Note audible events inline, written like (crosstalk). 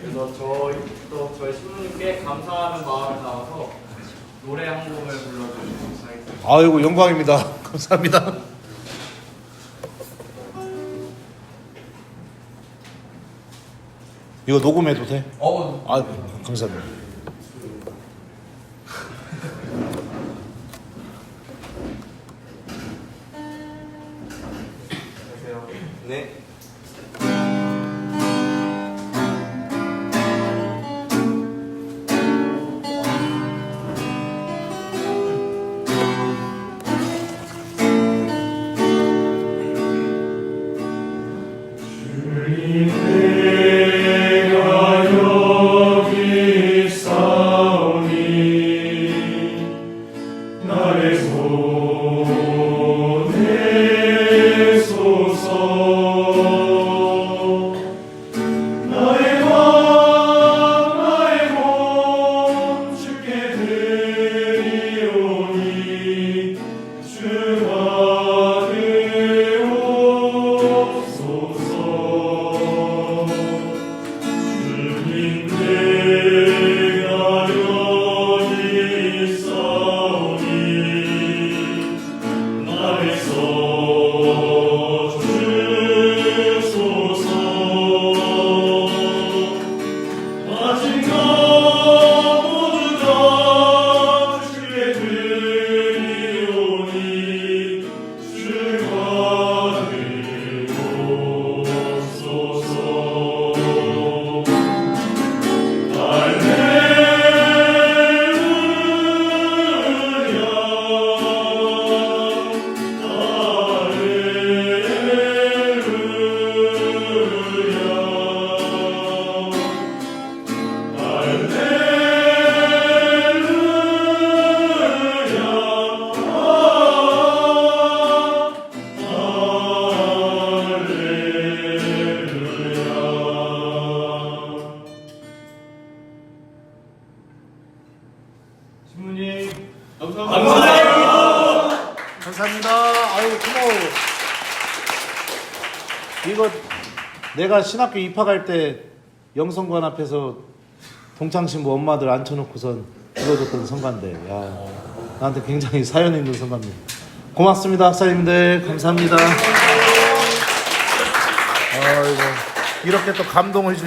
그래서 저희 또 저희 신부님께 감사하는 마음을 담아서 노래 한 곡을 불러드리도록 하겠습니다. 아이고 영광입니다. (laughs) 감사합니다. 이거 녹음해도 돼? 어, 아 감사합니다. (laughs) 안녕하세요. 네. 나의 손, 내 소서. 나의 마음, 나의 몸, 주와 되옵소서 주님께 신부님 감사합니다. 아유 고마워. 이거 내가 신학교 입학할 때 영성관 앞에서 동창신부 엄마들 앉혀놓고선 불러줬던 성가인데, 야 나한테 굉장히 사연 있는 성가입니다. 고맙습니다, 학사님들. 감사합니다. 아이고 이렇게 또 감동을 주시.